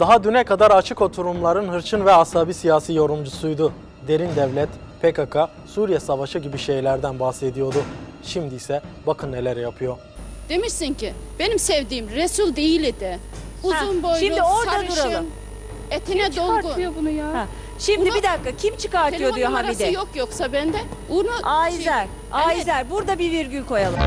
Daha düne kadar açık oturumların hırçın ve asabi siyasi yorumcusuydu. Derin devlet, PKK, Suriye Savaşı gibi şeylerden bahsediyordu. Şimdi ise bakın neler yapıyor. Demişsin ki benim sevdiğim Resul değil idi. Uzun Ha, boylu, şimdi orada sarışın, duralım. etine Çıkartıyor dolgun. bunu ya. Ha, Şimdi Bunu- bir dakika kim çıkartıyor Telefon diyor numarası Hamide. yok yoksa bende. Onu Aizer, Evet. Aizer burada bir virgül koyalım.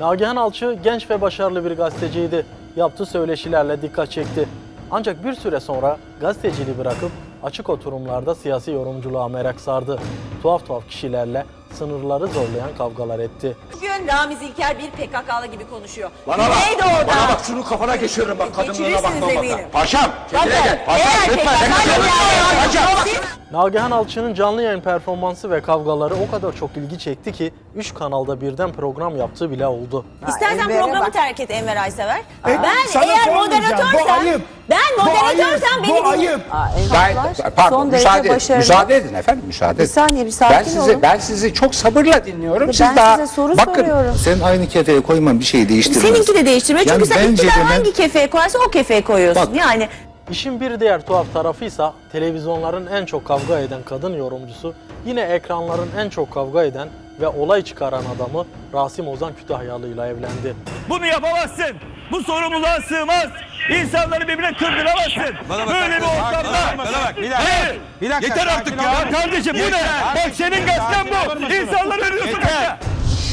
Nagihan Alçı genç ve başarılı bir gazeteciydi. Yaptığı söyleşilerle dikkat çekti. Ancak bir süre sonra gazeteciliği bırakıp açık oturumlarda siyasi yorumculuğa merak sardı. Tuhaf tuhaf kişilerle sınırları zorlayan kavgalar etti. Bugün Ramiz İlker bir PKK'lı gibi konuşuyor. Bana bak. Neydi orada? Bana bak şunu kafana geçiririm bak Geçirirsiniz bakma eminim. bak. Paşam kendine Bakın, gel. Paşam eğer lütfen. PKK'lı lütfen. Paşam. siz Nagihan Alçı'nın canlı yayın performansı ve kavgaları o kadar çok ilgi çekti ki 3 kanalda birden program yaptığı bile oldu. İstersen Enver'e programı bak. terk et Enver Aysever. E, ben sana eğer sormayacağım. Bu moderatörsem, ayıp. ben moderatörsem beni Bu dinle. ayıp. Ben, pardon son derece müsaade, başarılı. müsaade edin efendim müsaade edin. Bir saniye, bir sakin ben sizi, olun. Ben sizi çok sabırla dinliyorum. Ben Siz daha, size soru bakın, soruyorum. Sen aynı kefeye koyman bir şeyi değiştirmez. Seninki de değiştirme çünkü Yani sen bence iktidar de ben- hangi kefeye koyarsa o kefeye koyuyorsun. Bak. Yani İşin bir diğer tuhaf tarafıysa televizyonların en çok kavga eden kadın yorumcusu yine ekranların en çok kavga eden ve olay çıkaran adamı Rasim Ozan Kütahyalı ile evlendi. Bunu yapamazsın. Bu sorumluluğa sığmaz. İnsanları birbirine kırdıramazsın. Böyle bir ortamda. bana bak, bir dakika. Hayır. Bir dakika, Yeter artık ya. Kardeşim bu ne? Bak senin gazeten Sakin bu. İnsanları ölüyorsun Yeter.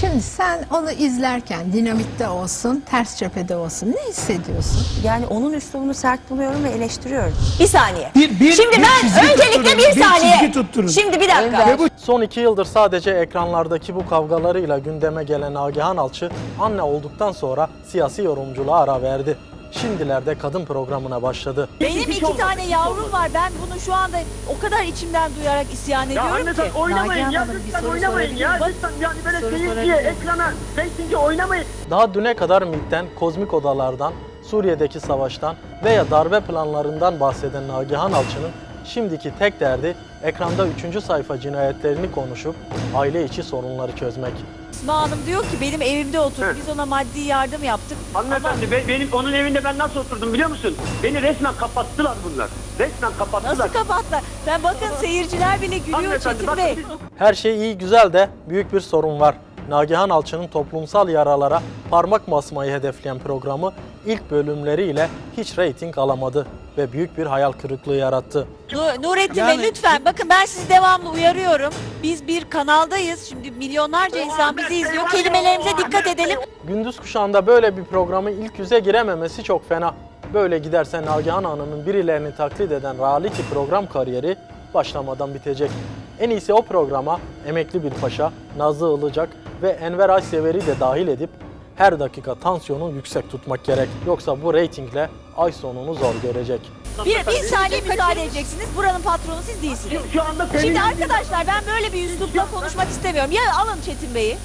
Şimdi sen onu izlerken dinamitte olsun, ters cephede olsun ne hissediyorsun? yani onun üslubunu sert buluyorum ve eleştiriyorum. Bir saniye. Bir- bir- Şimdi bir ben çizgi öncelikle tutturun, bir bir saniye. çizgi tutturun. Şimdi bir dakika. Ve bu Son iki yıldır sadece ekranlardaki bu kavgalarıyla gündeme gelen Nagihan Alçı anne olduktan sonra siyasi yorumculuğa ara verdi. Şimdilerde kadın programına başladı. Benim iki tane yavrum var. Ben bunu şu anda o kadar içimden duyarak isyan ediyorum ki. oynamayın ya lütfen oynamayın ya. Lütfen yani böyle seyirciye, ekrana, reytinge oynamayın. Daha düne kadar MİT'ten, kozmik odalardan, Suriye'deki savaştan veya darbe planlarından bahseden Nagihan Alçı'nın şimdiki tek derdi ekranda 3. sayfa cinayetlerini konuşup aile içi sorunları çözmek. Esma Hanım diyor ki benim evimde otur. Biz ona maddi yardım yaptık. Hanımefendi be- benim onun evinde ben nasıl oturdum biliyor musun? Beni resmen kapattılar bunlar. Resmen kapattılar. Nasıl kapattılar? Ben bakın seyirciler bile gülüyor Çetin Bey. biz Her şey iyi güzel de büyük bir sorun var. Nagihan Alçı'nın toplumsal yaralara parmak basmayı hedefleyen programı ilk bölümleriyle hiç reyting alamadı ve büyük bir hayal kırıklığı yarattı. Nu- Nurettin Bey lütfen bakın ben sizi devamlı uyarıyorum. Biz bir kanaldayız. Şimdi milyonlarca insan bizi izliyor. Kelimelerimize dikkat edelim. Gündüz kuşağında böyle bir programı ilk yüze girememesi çok fena. Böyle giderse Nagihan Hanım'ın birilerini taklit eden reality program kariyeri başlamadan bitecek. En iyisi o programa emekli bir paşa, Nazlı Ilıcak ve Enver Aysever'i de dahil edip her dakika tansiyonu yüksek tutmak gerek. Yoksa bu reytingle ay sonunu zor görecek. Bir, bir saniye müsaade edeceksiniz. Buranın patronu siz değilsiniz. Şu anda Şimdi arkadaşlar ben böyle bir üslupla konuşmak istemiyorum. Ya alın Çetin Bey'i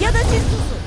ya da siz susun.